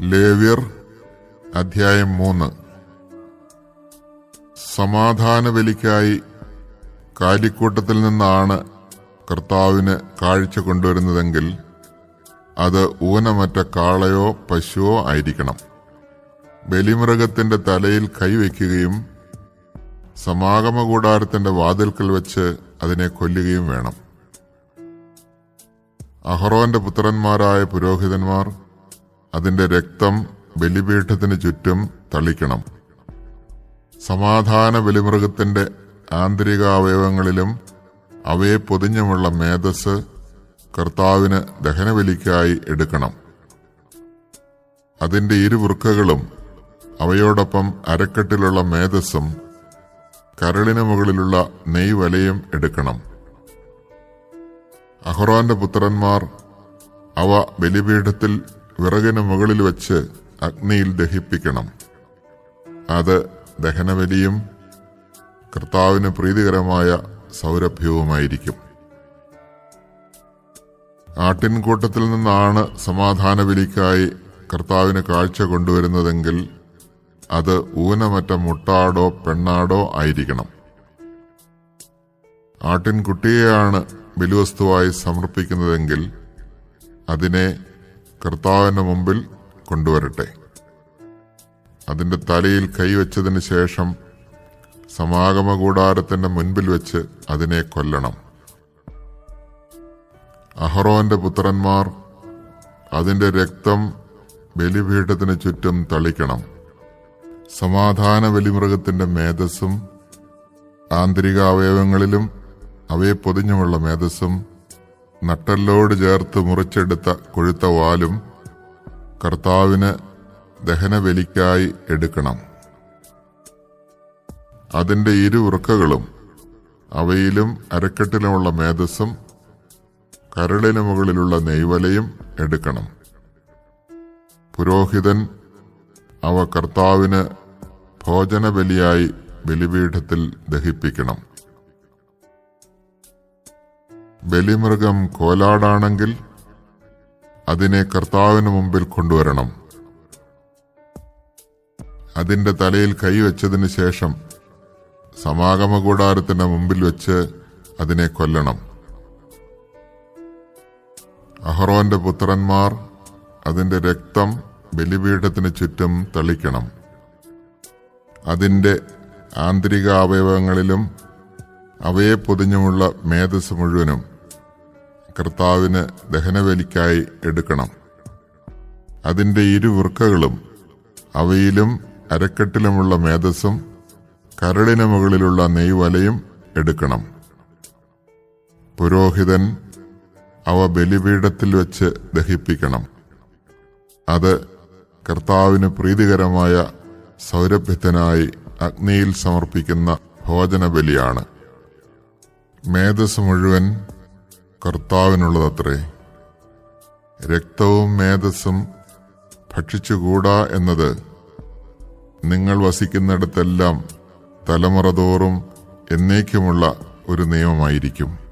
ലേവ്യർ അധ്യായം മൂന്ന്. സമാധാന ബലിക്കായി കാലിക്കൂട്ടത്തിൽ നിന്നാണ് കർത്താവിന് കാഴ്ച കൊണ്ടുവരുന്നതെങ്കിൽ അത് ഊനമറ്റ കാളയോ പശുവോ ആയിരിക്കണം. ബലിമൃഗത്തിന്റെ തലയിൽ കൈവയ്ക്കുകയും സമാഗമ കൂടാരത്തിന്റെ വാതിൽക്കൽ വെച്ച് അതിനെ കൊല്ലുകയും വേണം. അഹറോന്റെ പുത്രന്മാരായ പുരോഹിതന്മാർ അതിന്റെ രക്തം ബലിപീഠത്തിന് ചുറ്റും തളിക്കണം. സമാധാന ബലിമൃഗത്തിന്റെ ആന്തരിക അവയവങ്ങളിലും അവയെ പൊതിഞ്ഞുമുള്ള മേധസ് കർത്താവിന് ദഹനബലിക്കായി എടുക്കണം. അതിന്റെ ഇരുവൃക്കകളും അവയോടൊപ്പം അരക്കെട്ടിലുള്ള മേധസ്സും കരളിന് മുകളിലുള്ള നെയ്വലയും എടുക്കണം. അഹ്റോന്റെ പുത്രന്മാർ അവ ബലിപീഠത്തിൽ വിറകിന് മുകളിൽ വെച്ച് അഗ്നിയിൽ ദഹിപ്പിക്കണം. അത് ദഹനബലിയും കർത്താവിന് പ്രീതികരമായ സൗരഭ്യവുമായിരിക്കും. ആട്ടിൻകൂട്ടത്തിൽ നിന്നാണ് സമാധാന ബലിക്കായി കർത്താവിന് കാഴ്ച കൊണ്ടുവരുന്നതെങ്കിൽ അത് ഊനമറ്റ മുട്ടാടോ പെണ്ണാടോ ആയിരിക്കണം. ആട്ടിൻകുട്ടിയെയാണ് ബലിവസ്തുവായി സമർപ്പിക്കുന്നതെങ്കിൽ അതിനെ കർത്താവിന്റെ മുമ്പിൽ കൊണ്ടുവരട്ടെ. അതിന്റെ തലയിൽ കൈവച്ചതിന് ശേഷം സമാഗമ കൂടാരത്തിന്റെ മുൻപിൽ വെച്ച് അതിനെ കൊല്ലണം. അഹറോന്റെ പുത്രന്മാർ അതിന്റെ രക്തം ബലിപീഠത്തിന് ചുറ്റും തളിക്കണം. സമാധാന ബലിമൃഗത്തിന്റെ മേധസ്സും ആന്തരിക അവയവങ്ങളിലും അവയെ പൊതിഞ്ഞുമുള്ള മേധസ്സും നട്ടല്ലോട് ചേർത്ത് മുറിച്ചെടുത്ത കൊഴുത്ത വാലും കർത്താവിന് ദഹനബലിക്കായി എടുക്കണം. ഇരു ഇരുവൃക്കകളും അവയിലും അരക്കെട്ടിലുമുള്ള മേധസ്സും കരളിന് മുകളിലുള്ള നെയ്വലയും എടുക്കണം. പുരോഹിതൻ അവ കർത്താവിന് ഭോജനബലിയായി ബലിപീഠത്തിൽ ദഹിപ്പിക്കണം. ബലിമൃഗം കോലാടാണെങ്കിൽ അതിനെ കർത്താവിന് മുമ്പിൽ കൊണ്ടുവരണം. അതിന്റെ തലയിൽ കൈവച്ചതിന് ശേഷം സമാഗമ കൂടാരത്തിന്റെ മുമ്പിൽ വെച്ച് അതിനെ കൊല്ലണം. അഹറോന്റെ പുത്രന്മാർ അതിന്റെ രക്തം ബലിപീഠത്തിന് ചുറ്റും തളിക്കണം. അതിന്റെ ആന്തരിക അവയവങ്ങളിലും അവയെ പൊതിഞ്ഞുമുള്ള മേധസ് മുഴുവനും കർത്താവിന് ദഹനബലിക്കായി എടുക്കണം. അതിന്റെ ഇരുവൃക്കകളും അവയിലും അരക്കെട്ടിലുമുള്ള മേധസ്സും കരളിന് മുകളിലുള്ള നെയ്വലയും എടുക്കണം. പുരോഹിതൻ അവ ബലിപീഠത്തിൽ വെച്ച് ദഹിപ്പിക്കണം. അത് കർത്താവിന് പ്രീതികരമായ സൗരഭ്യത്തിനായി അഗ്നിയിൽ സമർപ്പിക്കുന്ന ഭോജനബലിയാണ്. മേധസ് മുഴുവൻ കർത്താവിനുള്ളതത്രേ രക്തവും മേധസ്സും ഭക്ഷിച്ചുകൂടാ എന്നത് നിങ്ങൾ വസിക്കുന്നിടത്തെല്ലാം തലമുറ തോറും എന്നേക്കുമുള്ള ഒരു നിയമമായിരിക്കും.